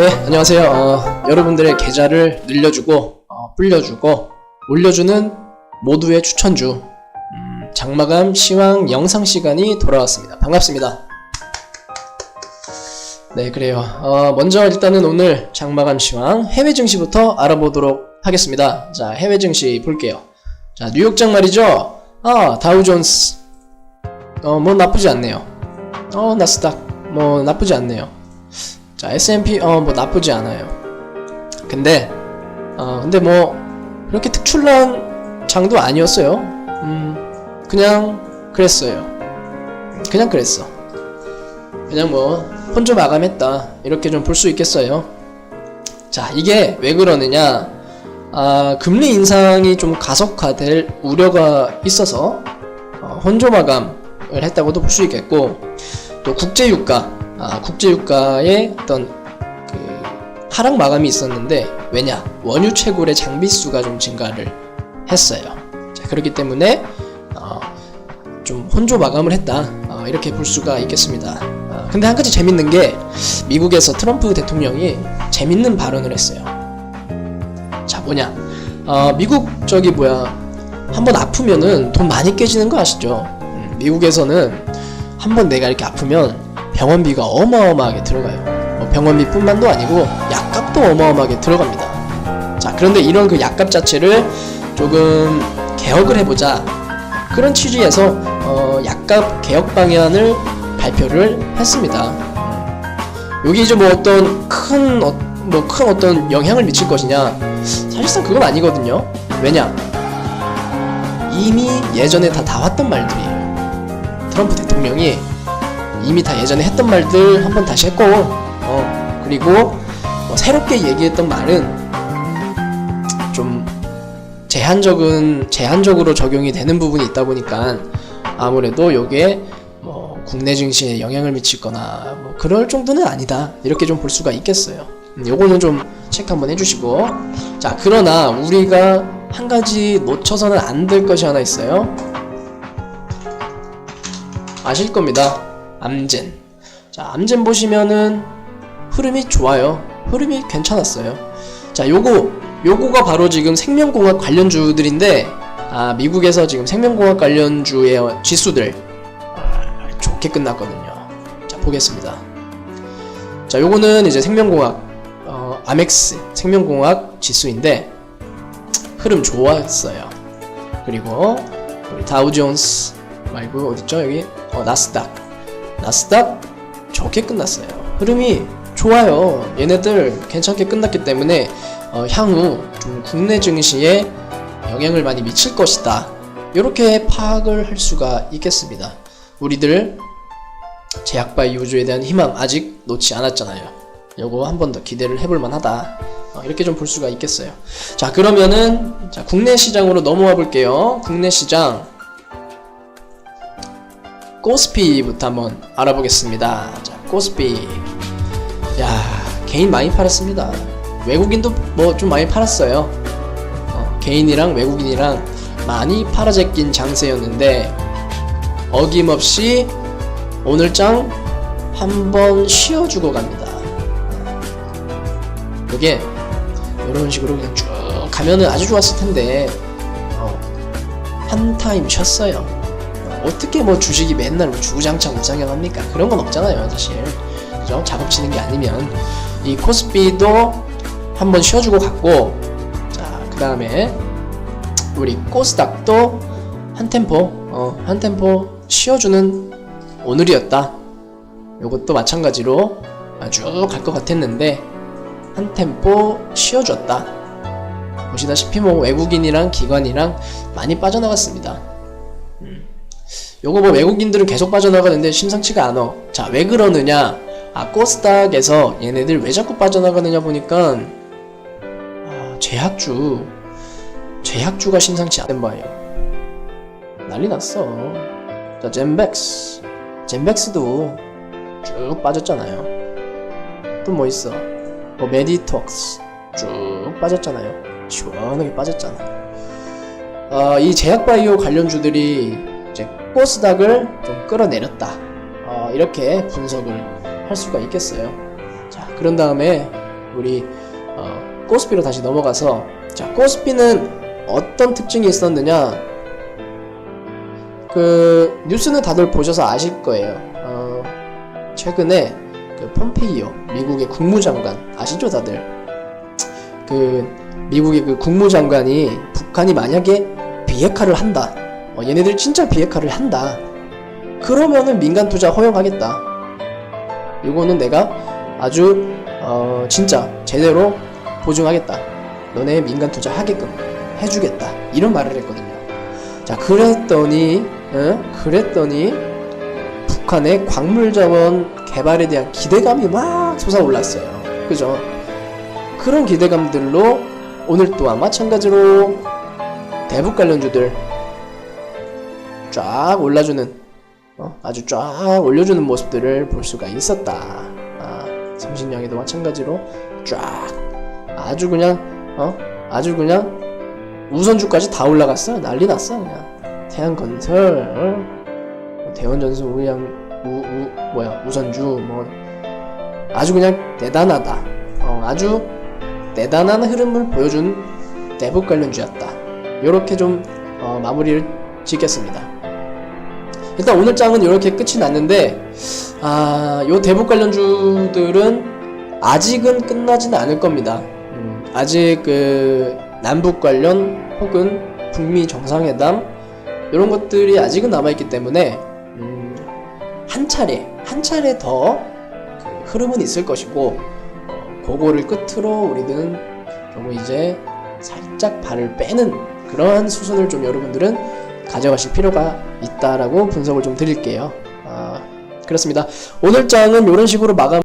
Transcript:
네, 안녕하세요. 어, 여러분들의 계좌를 늘려주고, 어, 불려주고, 올려주는 모두의 추천주, 음, 장마감 시황 영상 시간이 돌아왔습니다. 반갑습니다. 네, 그래요. 어, 먼저 일단은 오늘 장마감 시황 해외 증시부터 알아보도록 하겠습니다. 자, 해외 증시 볼게요. 자, 뉴욕장 말이죠. 아, 다우존스. 어, 뭐 나쁘지 않네요. 어, 나스닥. 뭐 나쁘지 않네요. 자, S&P 어 뭐 나쁘지 않아요. 근데 어 근데 뭐 그렇게 특출난 장도 아니었어요. 음 그냥 그랬어요. 그냥 그랬어. 그냥 뭐 혼조 마감했다 이렇게 좀 볼 수 있겠어요. 자 이게 왜 그러느냐? 아 금리 인상이 좀 가속화될 우려가 있어서 어, 혼조 마감을 했다고도 볼 수 있겠고 또 국제 유가 아, 국제유가의 어떤 그 하락 마감이 있었는데 왜냐 원유 채굴의 장비 수가 좀 증가를 했어요. 자, 그렇기 때문에 어, 좀 혼조 마감을 했다 어, 이렇게 볼 수가 있겠습니다. 어, 근데 한 가지 재밌는 게 미국에서 트럼프 대통령이 재밌는 발언을 했어요. 자 뭐냐 어, 미국 저기 뭐야 한번 아프면은 돈 많이 깨지는 거 아시죠? 음, 미국에서는 한번 내가 이렇게 아프면 병원비가 어마어마하게 들어가요. 뭐 병원비뿐만도 아니고 약값도 어마어마하게 들어갑니다. 자, 그런데 이런 그 약값 자체를 조금 개혁을 해보자. 그런 취지에서 어, 약값 개혁 방안을 발표를 했습니다. 여기 이제 뭐 어떤 큰, 어, 뭐큰 어떤 영향을 미칠 것이냐? 사실상 그건 아니거든요. 왜냐? 이미 예전에 다 나왔던 말들이에요. 트럼프 대통령이 이미 다 예전에 했던 말들 한번 다시 했고 어 그리고 뭐 새롭게 얘기했던 말은 좀 제한적은 제한적으로 적용이 되는 부분이 있다 보니까 아무래도 요게 뭐 국내 증시에 영향을 미칠거나 뭐 그럴 정도는 아니다 이렇게 좀 볼 수가 있겠어요. 음, 요거는 좀 체크 한번 해주시고 자 그러나 우리가 한 가지 놓쳐서는 안 될 것이 하나 있어요. 아실 겁니다. 암젠. 자, 암젠 보시면은 흐름이 좋아요. 흐름이 괜찮았어요. 자, 요거 요거가 바로 지금 생명공학 관련주들인데 아, 미국에서 지금 생명공학 관련주의 지수들 아, 좋게 끝났거든요. 자, 보겠습니다. 자, 요거는 이제 생명공학 어, 아멕스 생명공학 지수인데 흐름 좋았어요. 그리고 우리 다우존스 말고 어딨죠? 여기 어, 나스닥 나스닥 좋게 끝났어요. 흐름이 좋아요. 얘네들 괜찮게 끝났기 때문에 어, 향후 좀 국내 증시에 영향을 많이 미칠 것이다. 이렇게 파악을 할 수가 있겠습니다. 우리들 제약바이오주에 대한 희망 아직 놓지 않았잖아요. 요거 한 번 더 기대를 해볼 만하다. 어, 이렇게 좀 볼 수가 있겠어요. 자 그러면은 자, 국내 시장으로 넘어와 볼게요. 국내 시장 코스피부터 한번 알아보겠습니다. 자, 코스피. 야, 개인 많이 팔았습니다. 외국인도 뭐 좀 많이 팔았어요. 어, 개인이랑 외국인이랑 많이 팔아제낀 장세였는데 어김없이 오늘 장 한번 쉬어주고 갑니다. 이게 이런 식으로 그냥 쭉 가면은 아주 좋았을 텐데 어, 한 타임 쉬었어요. 어떻게 뭐 주식이 맨날 뭐 주구장창 우상향합니까? 그런 건 없잖아요, 사실. 그죠? 작업 치는 게 아니면 이 코스피도 한번 쉬어주고 갔고, 자, 그 다음에 우리 코스닥도 한 템포, 어, 한 템포 쉬어주는 오늘이었다. 요것도 마찬가지로 쭉 갈 것 같았는데 한 템포 쉬어줬다. 보시다시피 뭐 외국인이랑 기관이랑 많이 빠져나갔습니다. 요거 뭐 외국인들은 계속 빠져나가는데 심상치가 않아. 자, 왜 그러느냐? 아, 코스닥에서 얘네들 왜 자꾸 빠져나가느냐 보니까 아, 제약주 제약주가 심상치 않은 바예요. 난리 났어. 자, 젠백스. 젠백스도 쭉 빠졌잖아요. 또 뭐 있어? 뭐 메디톡스 쭉 빠졌잖아요. 시원하게 빠졌잖아. 아, 이 제약바이오 관련주들이 코스닥을 좀 끌어내렸다. 어, 이렇게 분석을 할 수가 있겠어요. 자, 그런 다음에 우리 어, 코스피로 다시 넘어가서 자 코스피는 어떤 특징이 있었느냐 그 뉴스는 다들 보셔서 아실 거예요. 어, 최근에 그 폼페이오 미국의 국무장관 아시죠 다들 그 미국의 그 국무장관이 북한이 만약에 비핵화를 한다 어, 얘네들 진짜 비핵화를 한다 그러면은 민간 투자 허용하겠다 이거는 내가 아주 어, 진짜 제대로 보증하겠다 너네 민간 투자 하게끔 해주겠다 이런 말을 했거든요 자 그랬더니 응? 그랬더니 북한의 광물자원 개발에 대한 기대감이 막 솟아올랐어요. 그죠? 그런 기대감들로 오늘 또한 마찬가지로 대북 관련주들 쫙 올라주는 어, 아주 쫙 올려주는 모습들을 볼 수가 있었다. 아, 삼신령에도 마찬가지로 쫙 아주 그냥 어 아주 그냥 우선주까지 다 올라갔어 난리 났어 그냥 태양건설 어? 대원전수 우양 우, 우 뭐야 우선주 뭐 아주 그냥 대단하다 어, 아주 대단한 흐름을 보여준 대북 관련주였다 요렇게 좀 어, 마무리를 짓겠습니다 일단 오늘 장은 이렇게 끝이 났는데 아 요 대북 관련주들은 아직은 끝나지는 않을 겁니다. 음, 아직 그 남북 관련 혹은 북미 정상회담 이런 것들이 아직은 남아있기 때문에 음, 한 차례 한 차례 더 그 흐름은 있을 것이고 어, 그거를 끝으로 우리는 조금 이제 살짝 발을 빼는 그러한 수순을 좀 여러분들은 가져가실 필요가 있다라고 분석을 좀 드릴게요. 아, 그렇습니다. 오늘 장은 이런 식으로 마감.